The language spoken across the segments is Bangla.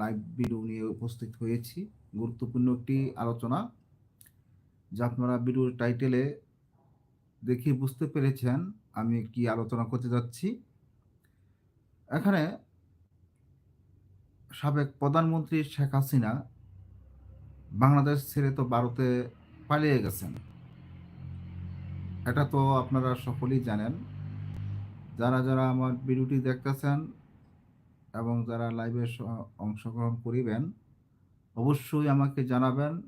লাইভ ভিডিও নিয়ে উপস্থিত হয়েছি। গুরুত্বপূর্ণ একটি আলোচনা, যা আপনারা ভিডিওর টাইটেলে দেখে বুঝতে পেরেছেন। আমি কি আলোচনা করতে যাচ্ছি। এখানে সাবেক প্রধানমন্ত্রী শেখ হাসিনা বাংলাদেশ ছেড়ে তো ভারতে পালিয়ে গেছেন। এটা তো আপনারা সকলেই জানেন। যারা যারা আমার ভিডিওটি দেখতেছেন এবং যারা লাইভে অংশগ্রহণ করিবেন, অবশ্যই আমাকে জানাবেন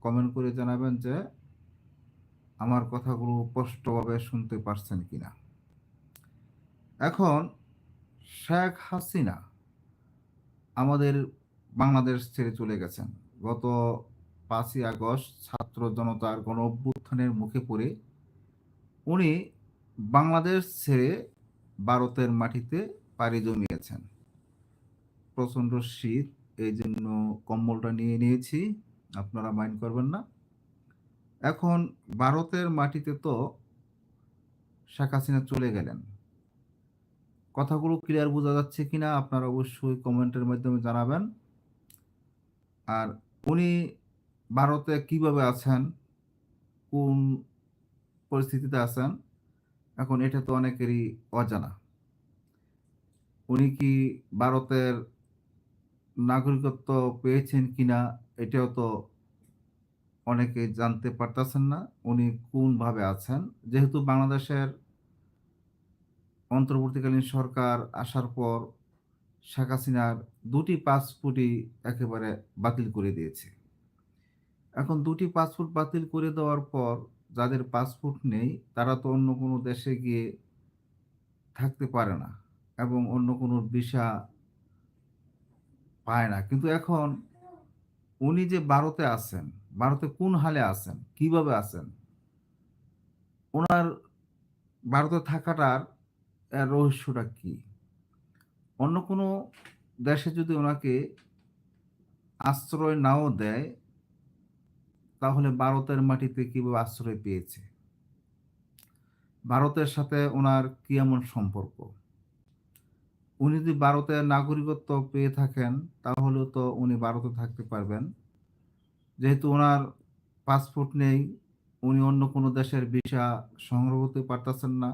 কমেন্ট করে জানাবেন যে আমার কথাগুলো স্পষ্টভাবে শুনতে পারছেন কিনা। এখন, শেখ হাসিনা আমাদের বাংলাদেশ ছেড়ে চলে গেছেন। গত পাঁচই আগস্ট ছাত্র জনতার গণ অভ্যুত্থানের মুখে পড়ে উনি বাংলাদেশ ছেড়ে ভারতের মাটিতে পাড়ি জমিয়েছেন। প্রচণ্ড শীত এই জন্য কম্বলটা নিয়ে নিয়েছি, আপনারা মাইন্ড করবেন না। এখন ভারতের মাটিতে তো শেখ হাসিনা চলে গেলেন। কথাগুলো ক্লিয়ার বোঝা যাচ্ছে কিনা আপনারা অবশ্যই কমেন্টের মাধ্যমে জানাবেন। আর উনি ভারতে কীভাবে আছেন, কোন পরিস্থিতিতে আছেন, এখন এটা তো অনেকেরই অজানা। উনি কি ভারতের নাগরিকত্ব পেয়েছেন কিনা, এটাও তো অনেকে জানতে পারতেছেন না, উনি কোনভাবে আছেন। যেহেতু বাংলাদেশের অন্তর্বর্তীকালীন সরকার আসার পর শেখ হাসিনার দুটি পাসপোর্টই একেবারে বাতিল করে দিয়েছে। এখন দুটি পাসপোর্ট বাতিল করে দেওয়ার পর যাদের পাসপোর্ট নেই, তারা তো অন্য কোনো দেশে গিয়ে থাকতে পারে না এবং অন্য কোনো ভিসা পায় না। কিন্তু এখন উনি যে ভারতে আছেন ভারতে কোন হালে আছেন, কীভাবে আছেন? ওনার ভারতে থাকাটার রহস্যটা কি? অন্য কোনো দেশে যদি ওনাকে আশ্রয় নাও দেয়, তাহলে ভারতের মাটিতে কীভাবে আশ্রয় পেয়েছে? ভারতের সাথে ওনার কি এমন সম্পর্ক? উনি যদি ভারতের নাগরিকত্ব পেয়ে থাকেন তাহলেও তো উনি ভারতে থাকতে পারবেন। যেহেতু ওনার পাসপোর্ট নেই, উনি অন্য কোনো দেশের ভিসা সংগ্রহ করতে পারতেছেন না,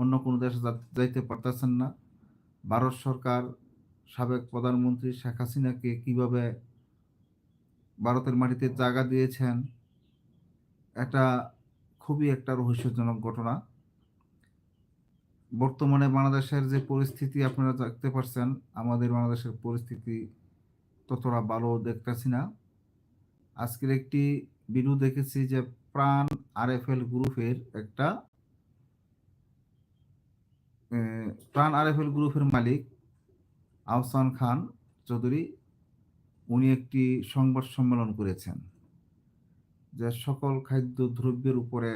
অন্য কোনো দেশে যাইতে পারতেছেন না। ভারত সরকার সাবেক প্রধানমন্ত্রী শেখ হাসিনাকে কীভাবে ভারতের মাটিতে জায়গা দিয়েছেন, এটা খুবই একটা রহস্যজনক ঘটনা। বর্তমানে বাংলাদেশের যে পরিস্থিতি আপনারা দেখতে পাচ্ছেন আমাদের বাংলাদেশের পরিস্থিতি ততটা ভালো দেখতেছি না। আজকের একটি ভিডিও দেখেছি যে প্রাণ আর এফ এল গ্রুপের একটা প্রাণ আর এফ এল গ্রুপের মালিক আহসান খান চৌধুরী, উনি একটি সংবাদ সম্মেলন করেছেন যে সকল খাদ্য দ্রব্যের উপরে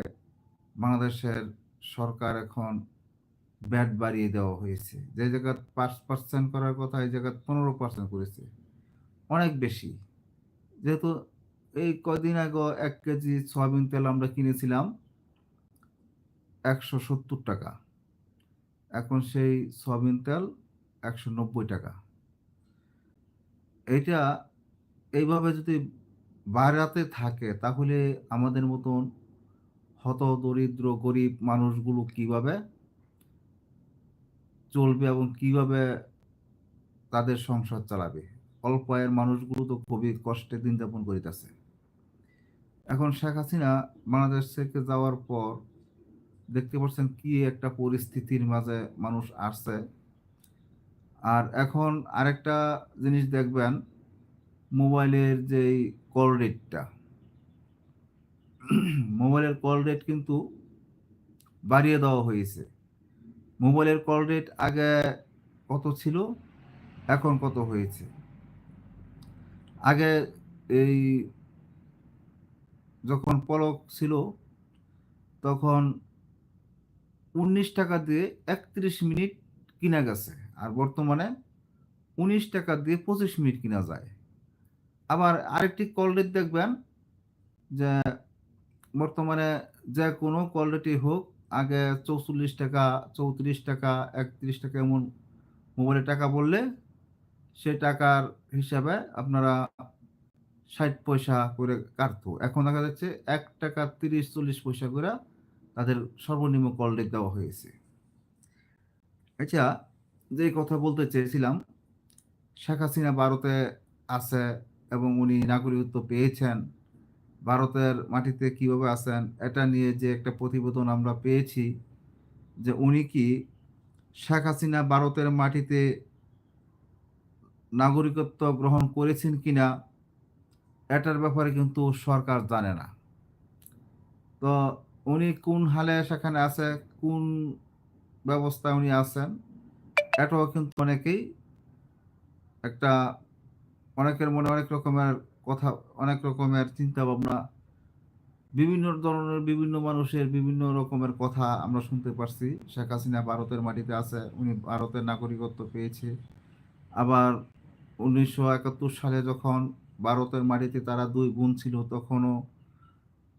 বাংলাদেশের সরকার এখন ব্যাট বাড়িয়ে দেওয়া হয়েছে। যে জায়গায় পাঁচ পার্সেন্ট করার কথা, এই জায়গায় পনেরো পার্সেন্ট করেছে। অনেক বেশি। যেহেতু এই কদিন আগে এক কেজি সয়াবিন তেল আমরা কিনেছিলাম একশো সত্তর টাকা। এখন সেই সয়াবিন তেল একশো নব্বই টাকা। এটা এইভাবে যদি বাড়াতে থাকে, তাহলে আমাদের মতন হত দরিদ্র গরিব মানুষগুলো কীভাবে চলবে এবং কীভাবে তাদের সংসার চালাবে? অল্প আয়ের মানুষগুলো তো খুবই কষ্টে দিন যাপন করিতেছে। এখন শেখ হাসিনা বাংলাদেশ থেকে যাওয়ার পর দেখতে পাচ্ছেন কি একটা পরিস্থিতির মাঝে মানুষ আসছে। আর এখন আরেকটা জিনিস দেখবেন, মোবাইলের যেই কল রেটটা। মোবাইলের কল রেট কিন্তু বাড়িয়ে দেওয়া হয়েছে। মোবাইলের কল রেট আগে কত ছিল? এখন কত হয়েছে? আগে এই যখন পলক ছিল, তখন উনিশ টাকা দিয়ে একত্রিশ মিনিট কিনা গেছে। আর বর্তমানে উনিশ টাকা দিয়ে পঁচিশ মিনিট কিনা যায়। আবার আরেকটি কল রেট দেখবেন, যে বর্তমানে যে কোনো কল রেটই হোক আগে চৌচল্লিশ টাকা, চৌত্রিশ টাকা, একত্রিশ টাকা এমন মোবাইলে টাকা বললে সে টাকার হিসাবে আপনারা ষাট পয়সা করে কাটতো। এখন দেখা যাচ্ছে এক টাকা তিরিশ, চল্লিশ পয়সা করে তাদের সর্বনিম্ন কল রেট দেওয়া হয়েছে। আচ্ছা যে কথা বলতে চেয়েছিলাম, শেখ হাসিনা ভারতে আছে এবং উনি নাগরিকত্ব পেয়েছেন। ভারতের মাটিতে কীভাবে আছেন, এটা নিয়ে যে একটা প্রতিবেদন আমরা পেয়েছি যে উনি কি শেখ হাসিনা ভারতের মাটিতে নাগরিকত্ব গ্রহণ করেছেন কিনা, এটার ব্যাপারে কিন্তু সরকার জানে না। তো উনি কোন হালে সেখানে আছে, কোন ব্যবস্থায় উনি আছেন, এটাও কিন্তু অনেকেই একটা, অনেকের মনে অনেক রকমের কথা, অনেক রকমের চিন্তা ভাবনা বিভিন্ন ধরনের বিভিন্ন মানুষের বিভিন্ন রকমের কথা আমরা শুনতে পারছি। শেখ হাসিনা ভারতের মাটিতে আছে, উনি ভারতের নাগরিকত্ব পেয়েছে। আবার উনিশশো একাত্তর সালে যখন ভারতের মাটিতে তারা দুই বোন ছিল, তখনও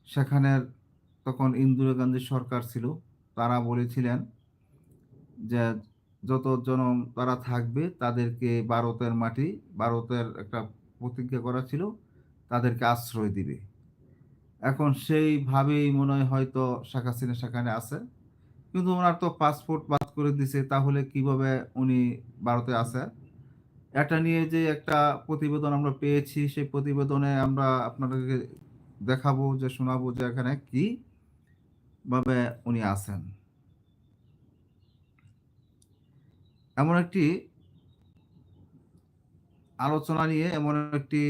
সেখানের, তখন ইন্দিরা গান্ধী সরকার ছিল। তারা বলেছিলেন যে যত জন তারা থাকবে, তাদেরকে ভারতের মাটি, ভারতের একটা প্রতিজ্ঞা করা ছিল, তাদেরকে আশ্রয় দিবে। এখন সেইভাবেই মনে হয় হয়তো শেখ হাসিনা সেখানে আছে। কিন্তু ওনার তো পাসপোর্ট বাদ করে দিছে, তাহলে কীভাবে উনি ভারতে আছে? এটা নিয়ে যে একটা প্রতিবেদন আমরা পেয়েছি, সেই প্রতিবেদনে আমরা আপনাদেরকে দেখাবো যে, শোনাবো যে এখানে কি ভাবে উনি আছেন। এমন একটি আলোচনা নিয়ে এমন একটি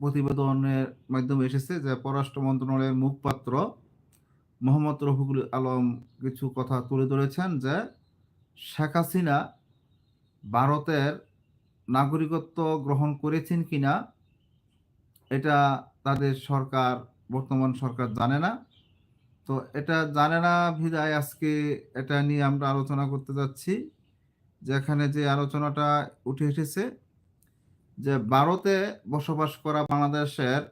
প্রতিবেদনের মাধ্যমে এসেছে যে পররাষ্ট্র মন্ত্রণালয়ের মুখপাত্র মোহাম্মদ রফিকুল আলম কিছু কথা তুলে ধরেছেন যে শেখ হাসিনা ভারতের নাগরিকত্ব গ্রহণ করেছেন কিনা, এটা তাদের সরকার, বর্তমান সরকার জানে না। তো এটা জানে না ভিদায় আজকে এটা নিয়ে আমরা আলোচনা করতে যাচ্ছি, যেখানে যে আলোচনাটা উঠে এসেছে যে ভারতে বসবাস করা বাংলাদেশের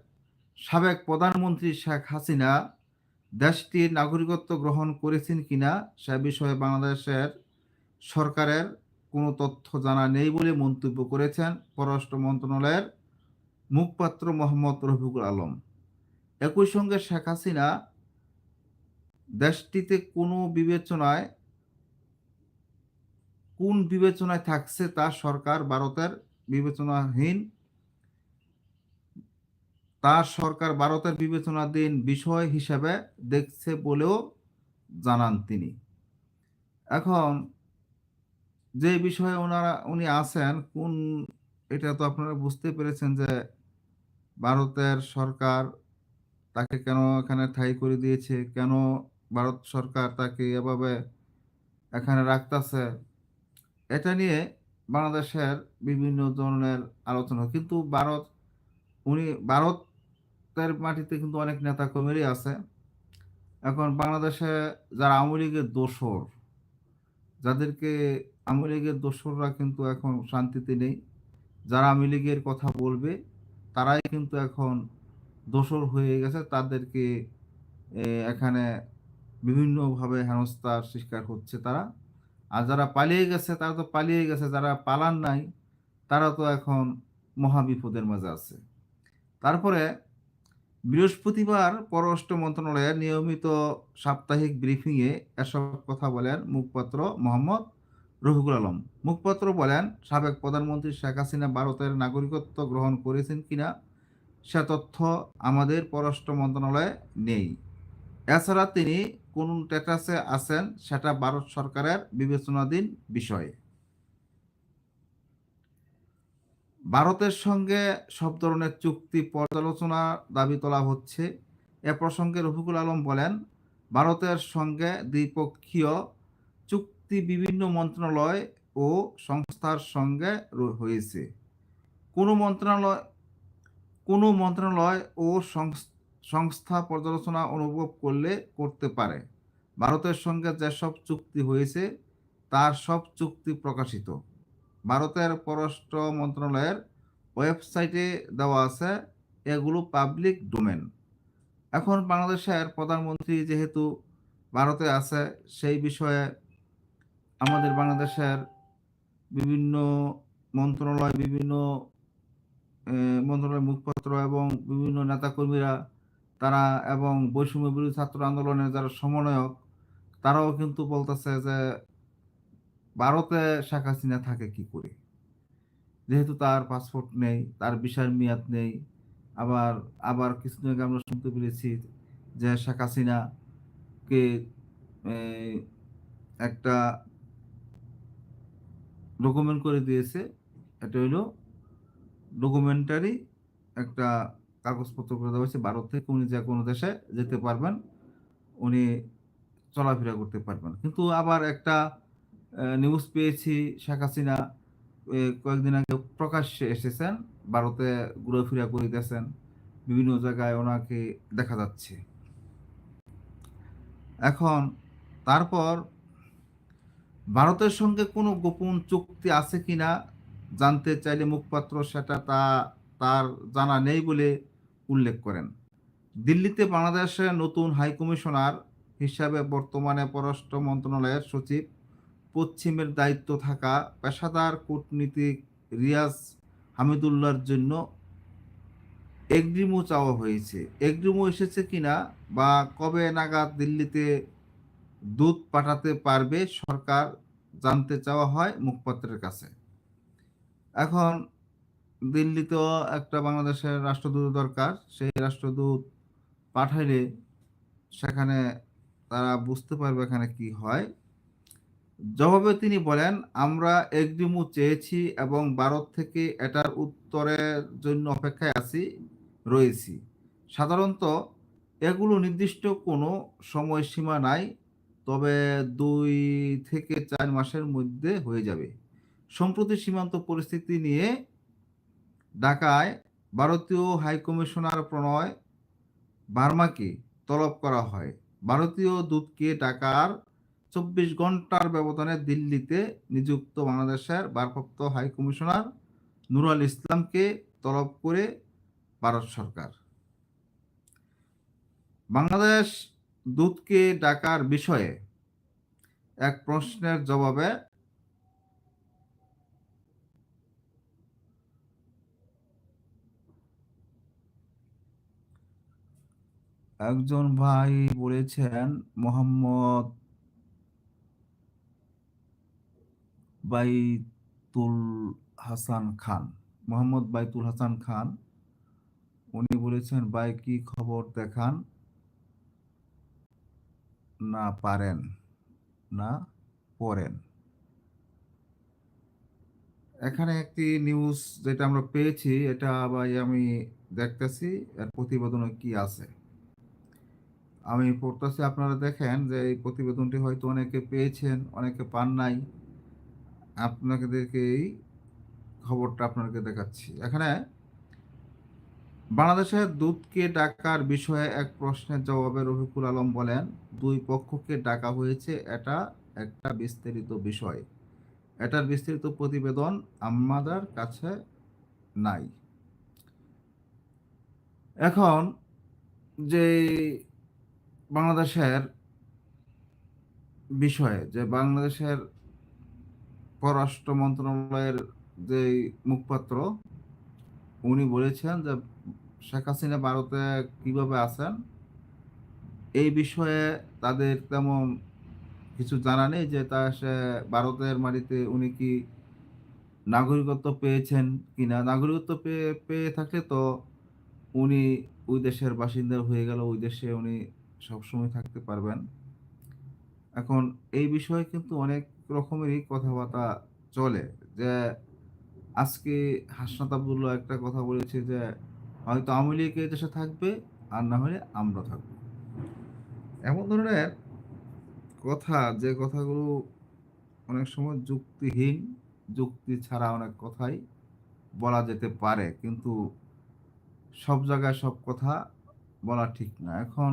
সাবেক প্রধানমন্ত্রী শেখ হাসিনা দেশটির নাগরিকত্ব গ্রহণ করেছেন কিনা সে বিষয়ে বাংলাদেশের সরকারের কোনো তথ্য জানা নেই বলে মন্তব্য করেছেন পররাষ্ট্র মন্ত্রণালয়ের মুখপাত্র মোহাম্মদ রফিকুল আলম। একই সঙ্গে শেখ হাসিনা দেশটিতে কোনো বিবেচনায় কোন বিবেচনায় থাকছে তা সরকার ভারতের বিবেচনাহীন। তার সরকার ভারতের বিবেচনাধীন বিষয় হিসেবে দেখছে বলেও জানান তিনি। এখন যে বিষয়ে ওনারা, উনি আছেন, কোন, এটা তো আপনারা বুঝতে পেরেছেন যে ভারতের সরকার তাকে কেন এখানে ঠাই করে দিয়েছে, কেন ভারত সরকার তাকে এভাবে এখানে রাখতেছে, এটা নিয়ে বাংলাদেশের বিভিন্ন ধরনের আলোচনা, কিন্তু ভারত, উনি ভারতের মাটিতে কিন্তু অনেক নেতা কর্মীরই আছে। এখন বাংলাদেশে যারা আওয়ামী লীগের দোসর, যাদেরকে আওয়ামী লীগের দোসররা কিন্তু এখন শান্তিতে নেই, যারা আওয়ামী লীগের কথা বলবে, তারাই কিন্তু এখন দোসর হয়ে গেছে। তাদেরকে এখানে বিভিন্নভাবে হেনস্থার শিকার হচ্ছে তারা। আর যারা পালিয়ে গেছে, তারা তো পালিয়ে গেছে, যারা পালান নাই, তারা তো এখন মহাবিপদের মাঝে আছে। তারপরে বৃহস্পতিবার পররাষ্ট্র মন্ত্রণালয়ের নিয়মিত সাপ্তাহিক ব্রিফিংয়ে এসব কথা বলেন মুখপাত্র মোহাম্মদ রফিকুল আলম। মুখপাত্র বলেন, সাবেক প্রধানমন্ত্রী শেখ হাসিনা ভারতের নাগরিকত্ব গ্রহণ করেছেন কিনা সে তথ্য আমাদের পররাষ্ট্র মন্ত্রণালয়ে নেই। এছাড়া তিনি কোন স্ট্যাটাসে আছেন সেটা ভারত সরকারের বিবেচনাধীন বিষয়। ভারতের সঙ্গে সব ধরনের চুক্তি পর্যালোচনা দাবি তোলা হচ্ছে। এ প্রসঙ্গে রফিকুল আলম বলেন, ভারতের সঙ্গে দ্বিপক্ষীয় চুক্তি বিভিন্ন মন্ত্রণালয় ও সংস্থার সঙ্গে হয়েছে। কোনো মন্ত্রণালয় কোনো মন্ত্রণালয় ও সংস্থা পর্যালোচনা অনুভব করলে করতে পারে। ভারতের সঙ্গে যেসব চুক্তি হয়েছে, তার সব চুক্তি প্রকাশিত। ভারতের পররাষ্ট্র মন্ত্রণালয়ের ওয়েবসাইটে দেওয়া আছে এগুলো পাবলিক ডোমেন। এখন বাংলাদেশের প্রধানমন্ত্রী যেহেতু ভারতে আছে, সেই বিষয়ে আমাদের বাংলাদেশের বিভিন্ন মন্ত্রণালয়, বিভিন্ন, এ, মন্ত্রণালয়ের মুখপাত্র এবং বিভিন্ন নেতাকর্মীরা তারা এবং বৈষম্য বিরোধী ছাত্র আন্দোলনের যারা সমন্বয়ক, তারাও কিন্তু বলতেছে যে ভারতে শেখ হাসিনা থাকে কি করে? যেহেতু তার পাসপোর্ট নেই, তার ভিসার মেয়াদ নেই, আবার আবার কিছুদিন আগে আমরা শুনতে পেরেছি যে শেখ হাসিনাকে একটা ডকুমেন্ট করে দিয়েছে। এটা হইল ডকুমেন্টারি একটা কাগজপত্র করে দেওয়া হয়েছে। ভারত থেকে উনি যে কোনো দেশে যেতে পারবেন, উনি চলাফেরা করতে পারবেন। কিন্তু আবার একটা নিউজ পেয়েছি, শেখ হাসিনা কয়েকদিন আগে প্রকাশ্যে এসেছেন, ভারতে ঘুরেফেরা করিতেছেন, বিভিন্ন জায়গায় ওনাকে দেখা যাচ্ছে। এখন তারপর ভারতের সঙ্গে কোনো গোপন চুক্তি আছে কিনা জানতে চাইলে মুখপাত্র সেটা তা, তার জানা নেই বলে উল্লেখ করেন। দিল্লিতে বাংলাদেশের নতুন হাইকমিশনার হিসাবে বর্তমানে পররাষ্ট্র মন্ত্রণালয়ের সচিব, পশ্চিমের দায়িত্ব থাকা পেশাদার কূটনীতিক রিয়াজ হামিদুল্লাহর জন্য এগ্রিমো চাওয়া হয়েছে। এগ্রিমো এসেছে কিনা বা কবে নাগাদ দিল্লিতে দুধ পাঠাতে পারবে, সরকার জানতে চাওয়া হয় মুখপাত্রের কাছে। এখন দিল্লিতেও একটা বাংলাদেশের রাষ্ট্রদূত দরকার। সেই রাষ্ট্রদূত পাঠাইলে সেখানে তারা বুঝতে পারবে এখানে কি হয়। জবাবে তিনি বলেন, আমরা এগ্রিমো চেয়েছি এবং ভারত থেকে এটার উত্তরের জন্য অপেক্ষায় আছি, রয়েছি। সাধারণত এগুলো নির্দিষ্ট কোনো সময়সীমা নাই, তবে দুই থেকে চার মাসের মধ্যে হয়ে যাবে। সম্প্রতি সীমান্ত পরিস্থিতি নিয়ে ঢাকায় ভারতীয় হাইকমিশনার প্রণয় বার্মাকে তলব করা হয়। ভারতীয় দূতকে ঢাকার চব্বিশ ঘণ্টার ব্যবধানে দিল্লিতে নিযুক্ত বাংলাদেশের ভারপ্রাপ্ত হাইকমিশনার নুরুল ইসলামকে তলব করে ভারত সরকার। বাংলাদেশ দূতকে ডাকার বিষয়ে এক প্রশ্নের জবাবে একজন ভাই বলেছেন, মোহাম্মদ বাইতুল হাসান খান। মোহাম্মদ বাইতুল হাসান খান, উনি বলেছেন, ভাই, কি খবর দেখান? না, পারেন। না, পড়েন। এখানে একটি নিউজ যেটা আমরা পেয়েছি, এটা ভাই আমি দেখতেছি, এর প্রতিবেদনে কি আছে? আমি পড়তেছি আপনারা দেখেন যে এই প্রতিবেদনটি হয়তো অনেকে পেয়েছেন, অনেকে পান নাই। আপনাদেরকে এই খবরটা আপনাকে দেখাচ্ছি। এখানে বাংলাদেশের দূতকে ডাকার বিষয়ে এক প্রশ্নের জবাবে রফিকুল আলম বলেন, দুই পক্ষকে ডাকা হয়েছে এটা একটা বিস্তারিত বিষয়। এটার বিস্তারিত প্রতিবেদন আমাদের কাছে নাই। এখন যে বাংলাদেশের বিষয়ে যে বাংলাদেশের পররাষ্ট্র মন্ত্রণালয়ের যে মুখপাত্র, উনি বলেছেন যে শেখ হাসিনা ভারতে কীভাবে আছেন, এই বিষয়ে তাদের তেমন কিছু জানা নেই যে তা সে ভারতের মাটিতে উনি কি নাগরিকত্ব পেয়েছেন কি না। নাগরিকত্ব পেয়ে পেয়ে থাকলে তো উনি ওই দেশের বাসিন্দা হয়ে গেল, ওই দেশে উনি সবসময় থাকতে পারবেন। এখন এই বিষয়ে কিন্তু অনেক রকমেরই কথাবার্তা চলে যে, আজকে হাসনাত আবদুল্লাহ একটা কথা বলেছে যে, হয়তো আওয়ামী লীগ এই দেশে থাকবে আর না হলে আমরা থাকব। এমন ধরনের কথা, যে কথাগুলো অনেক সময় যুক্তিহীন, যুক্তি ছাড়া অনেক কথাই বলা যেতে পারে, কিন্তু সব জায়গায় সব কথা বলা ঠিক না। এখন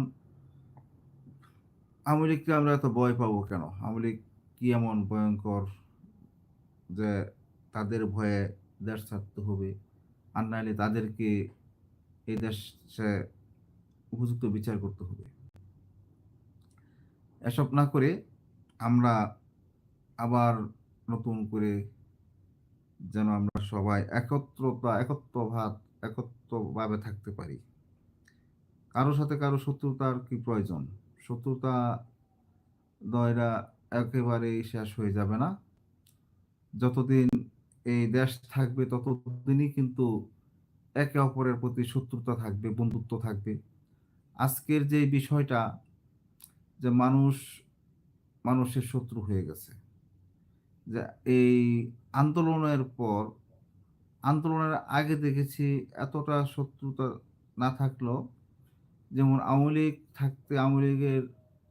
আওয়ামী লীগকে আমরা এত ভয় পাবো কেন? আওয়ামী লীগ কি এমন ভয়ঙ্কর যে তাদের ভয়ে দেশ ছাড়তে হবে আর নাহলে তাদেরকে এই দেশে উপযুক্ত বিচার করতে হবে? এসব না করে আমরা আবার নতুন করে যেন আমরা সবাই একত্রতা একত্বভাব একত্রভাবে থাকতে পারি। কারও সাথে কারও শত্রুতার কি প্রয়োজন? শত্রুতা দয়রা একেবারেই শেষ হয়ে যাবে না। যতদিন এই দেশ থাকবে ততদিনই কিন্তু একে অপরের প্রতি শত্রুতা থাকবে, বন্ধুত্ব থাকবে। আজকের যে বিষয়টা যে মানুষ, মানুষের শত্রু হয়ে গেছে। যে এই আন্দোলনের পর, আন্দোলনের আগে দেখেছি এতটা শত্রুতা না থাকলেও যেমন আওয়ামী লীগ থাকতে আওয়ামী লীগের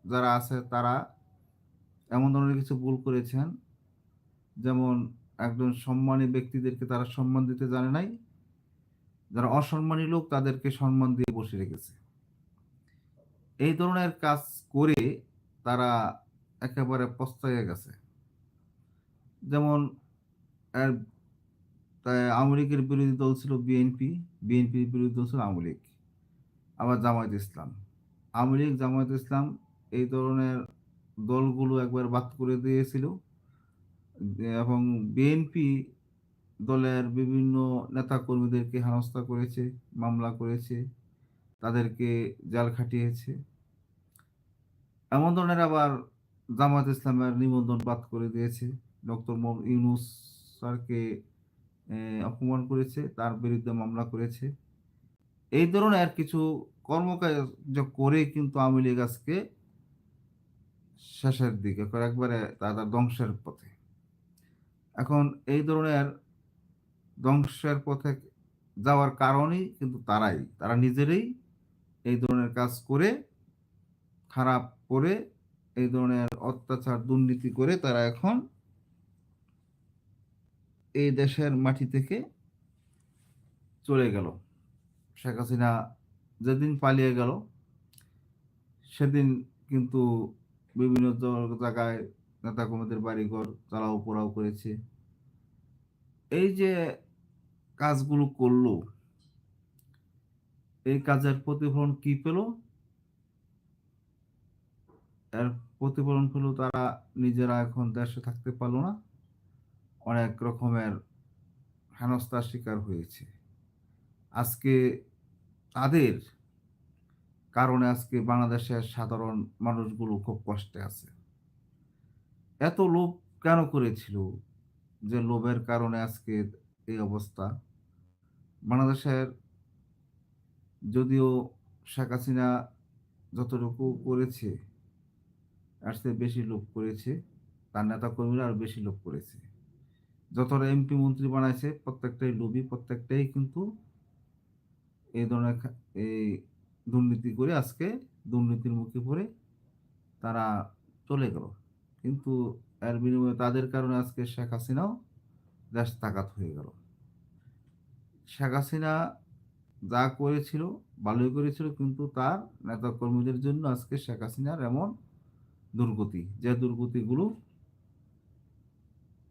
যারা আছে তারা এমন ধরনের কিছু ভুল করেছেন। যেমন একজন সম্মানী ব্যক্তিদেরকে তারা সম্মান দিতে জানে নাই। যারা অসম্মানী লোক তাদেরকে সম্মান দিয়ে বসে রেখেছে। এই ধরনের কাজ করে তারা একেবারে পস্তাইয়া গেছে। যেমন আওয়ামী লীগের বিরোধী দল ছিল বিএনপি। বিএনপির বিরোধী দল ছিল আওয়ামী লীগ। আবার জামায়াত ইসলাম। আওয়ামী লীগ, জামায়াত ইসলাম এই ধরনের দলগুলো একবার বাদ করে দিয়েছিল। এবং বিএনপি দলের বিভিন্ন নেতা কর্মীদেরকে হেনস্থা করেছে, মামলা করেছে, তাদেরকে জাল খাটিয়েছে। এমন ধরনের আবার জামায়াত ইসলামের নিবন্ধন বাদ করে দিয়েছে। ডক্টর ইউনুস স্যারকে অপমান করেছে, তার বিরুদ্ধে মামলা করেছে। এই ধরনের কিছু কর্মকাজ করে কিন্তু আওয়ামী লীগ আজকে শেষের দিকে, একবারে তাদের ধ্বংসের পথে। এখন এই ধরনের ধ্বংসের পথে যাওয়ার কারণই কিন্তু তারাই। তারা নিজেরাই এই ধরনের কাজ করে, খারাপ করে, এই ধরনের অত্যাচার, দুর্নীতি করে তারা এখন এই দেশের মাটি থেকে চলে গেল। শেখ হাসিনা যেদিন পালিয়ে গেল, সেদিন কিন্তু বিভিন্ন জায়গায় নেতা কর্মীদের বাড়িঘর চালাও পোড়াও করেছে। এই যে কাজগুলো করল, এই কাজের প্রতিফলন কি পেল? এর প্রতিফলন পেল তারা নিজেরা এখন দেশে থাকতে পারল না। অনেক রকমের হেনস্থার শিকার হয়েছে। আজকে তাদের কারণে আজকে বাংলাদেশের সাধারণ মানুষগুলো খুব কষ্টে আছে। এত লোভ কেন করেছিল যে লোভের কারণে আজকে এই অবস্থা? বাংলাদেশের যদিও শেখ হাসিনা যতটুকু করেছে আর সে বেশি লোভ করেছে, তার নেতা কর্মীরা আরও বেশি লোভ করেছে। যতটা এমপি মন্ত্রী বানাইছে, প্রত্যেকটাই লোভী, প্রত্যেকটাই কিন্তু এই ধরনের এই দুর্নীতি করে আজকে দুর্নীতির মুখে পড়ে তারা চলে গেল। কিন্তু এর বিনিময়ে তাদের কারণে আজকে শেখ হাসিনাও দেশ তাকাত হয়ে গেল। শেখ হাসিনা যা করেছিল, ভালোই করেছিল, কিন্তু তার নেতা কর্মীদের জন্য আজকে শেখ হাসিনার এমন দুর্গতি, যে দুর্গতিগুলো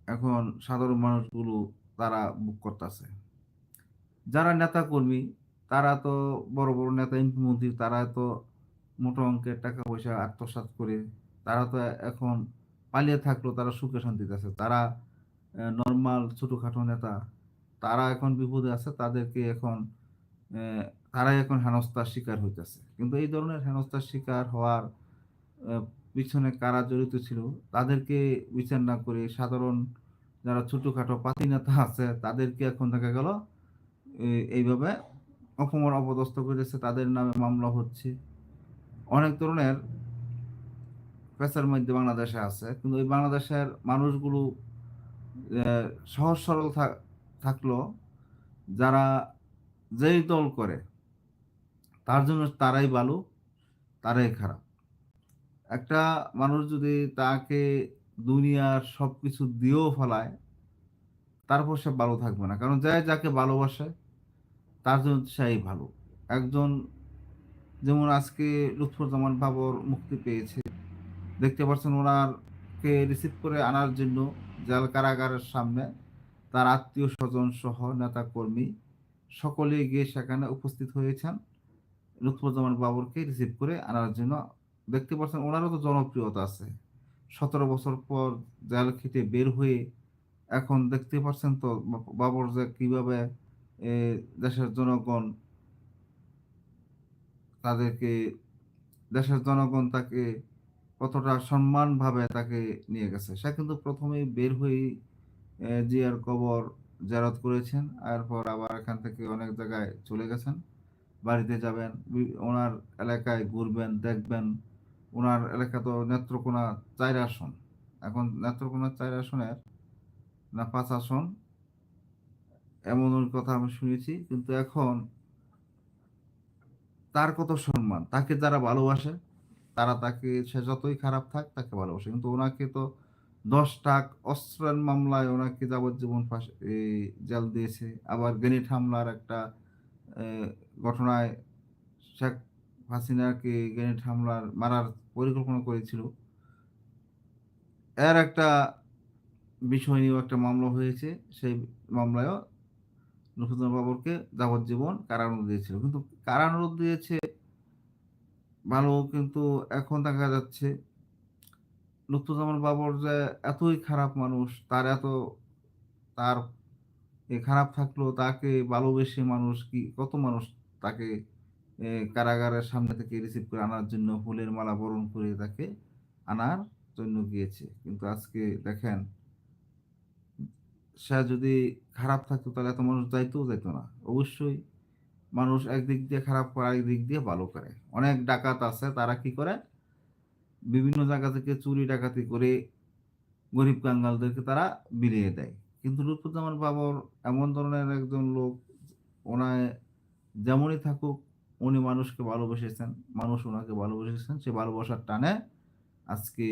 এখন সাধারণ মানুষগুলো তারা বুক করতেছে। যারা নেতা কর্মী তারা তো বড় বড় নেতা মন্ত্রী তারা তো মোটা অঙ্কের টাকা পয়সা আত্মসাৎ করে, তারা তো এখন পালিয়ে থাকল তারা সুখে শান্তিতে আছে। তারা নর্মাল ছোটোখাটো নেতা, তারা এখন বিপদে আছে, তাদেরকে এখন তারাই এখন হেনস্থার শিকার হইতেছে। কিন্তু এই ধরনের হেনস্থার শিকার হওয়ার পিছনে কারা জড়িত ছিল, তাদেরকে বিচার না করে সাধারণ যারা ছোটোখাটো পাতি নেতা আছে, তাদেরকে এখন দেখা গেল এইভাবে অপমান অপদস্থ করেছে, তাদের নামে মামলা হচ্ছে। অনেক ধরনের পেশার মধ্যে বাংলাদেশে আছে, কিন্তু ওই বাংলাদেশের মানুষগুলো সহজ সরল থাকল, যারা যেই দল করে, তার জন্য তারাই ভালো, তারাই খারাপ। একটা মানুষ যদি তাকে দুনিয়ার সব কিছু দিয়েও ফেলায়, তারপর সে ভালো থাকবে না, কারণ যাই যাকে ভালোবাসে তার জন্য সেই ভালো। একজন যেমন আজকে লুৎফুজ্জামান বাবর মুক্তি পেয়েছে, দেখতে পাচ্ছেন ওনারকে রিসিভ করে আনার জন্য জেল কারাগারের সামনে তার আত্মীয় স্বজন সহ নেতা কর্মী সকলে গিয়ে সেখানে উপস্থিত হয়েছেন, লুৎফুজ্জামান বাবরকে রিসিভ করে আনার জন্য। দেখতে পাচ্ছেন ওনারও তো জনপ্রিয়তা আছে। সতেরো বছর পর জেল খেটে বের হয়ে এখন দেখতে পাচ্ছেন তো বাবর যে কীভাবে দেশের জনগণ তাদেরকে, দেশের জনগণ তাকে কতটা সম্মানভাবে তাকে নিয়ে গেছে, সে কিন্তু প্রথমেই বের হয়েই জিয়ার কবর জারত করেছেন এরপর আবার এখান থেকে অনেক জায়গায় চলে গেছেন। বাড়িতে যাবেন ওনার এলাকায় ঘুরবেন, দেখবেন, ওনার এলাকা তো নেত্রকোনা চার আসন। এখন নেত্রকোনা চার আসনের না পাঁচ আসন এমন কথা আমি শুনেছি, কিন্তু এখন তার কত সম্মান, তাকে যারা ভালোবাসে, তারা তাকে, সে যতই খারাপ থাক তাকে ভালোবাসে। কিন্তু ওনাকে তো দশ টাক অস্ত্রের মামলায় ওনাকে যাবজ্জীবন ফাঁস জেল দিয়েছে। আবার গ্রেনেড হামলার একটা ঘটনায় শেখ হাসিনাকে গ্রেনেড হামলার, মারার পরিকল্পনা করেছিল। এর একটা বিষয় নিয়েও একটা মামলা হয়েছে, সেই মামলায়ও নফিজুল বাবরকে যাবজ্জীবন কারানুরোধ দিয়েছিল। কিন্তু কারানুরোধ দিয়েছে ভালো কিন্তু এখন দেখা যাচ্ছে লুৎফুজ্জামান বাবর যে এতই খারাপ মানুষ, তার এত, তার এ খারাপ থাকলেও তাকে ভালোবেসে মানুষ কি, কত মানুষ তাকে কারাগারের সামনে থেকে রিসিভ করে আনার জন্য ফুলের মালা বরণ করে তাকে আনার জন্য গিয়েছে। কিন্তু আজকে দেখেন সে যদি খারাপ থাকতো, তাহলে এত মানুষ যাইতেও যাইতো না। অবশ্যই মানুষ একদিক দিয়ে খারাপ করে, আরেক দিক দিয়ে ভালো করে। অনেক ডাকাত আছে, তারা কি করে? বিভিন্ন জায়গা থেকে চুরি, ডাকাতি করে গরিব কাঙ্গালদেরকে তারা বিলিয়ে দেয়। কিন্তু লুৎফুজ্জামান বাবর এমন ধরনের একজন লোক, ওনায় যেমনই থাকুক, উনি মানুষকে ভালোবেসেছেন, মানুষ ওনাকে ভালোবেসেছেন, সে ভালোবাসার টানে আজকে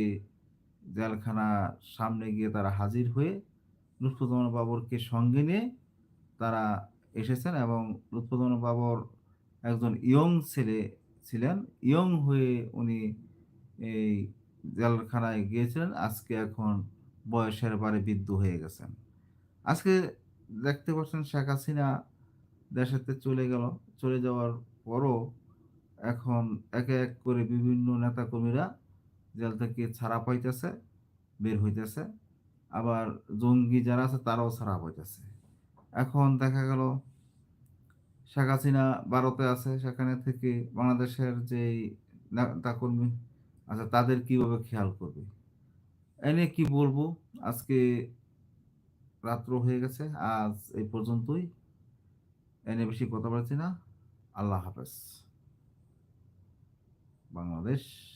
জেলখানা সামনে গিয়ে তারা হাজির হয়ে লুৎফুজ্জামান বাবরকে সঙ্গে নিয়ে তারা এসেছেন এবং লুৎফুজ্জামান বাবর একজন ইয়ং ছেলে ছিলেন। ইয়ং হয়ে উনি এই জেলখানায় গিয়েছিলেন। আজকে এখন বয়সের বারে বৃদ্ধ হয়ে গেছেন। আজকে দেখতে পাচ্ছেন শেখ হাসিনা দেশেতে চলে গেল। চলে যাওয়ার পরও এখন একে এক করে বিভিন্ন নেতাকর্মীরা জেল থেকে ছাড়া পাইতেছে, বের হইতেছে। আবার জঙ্গি যারা আছে, তারাও ছাড়া পাইতেছে এখন দেখা গেল, শেখ হাসিনা ভারতে আছে। সেখানে থেকে বাংলাদেশের যেই নেতাকর্মী আচ্ছা তাদের কীভাবে খেয়াল করবে? এনে কি বলব? আজকে রাত্র হয়ে গেছে, আজ এই পর্যন্তই। এনে বেশি কথা বলছি না। আল্লাহ হাফেজ। বাংলাদেশ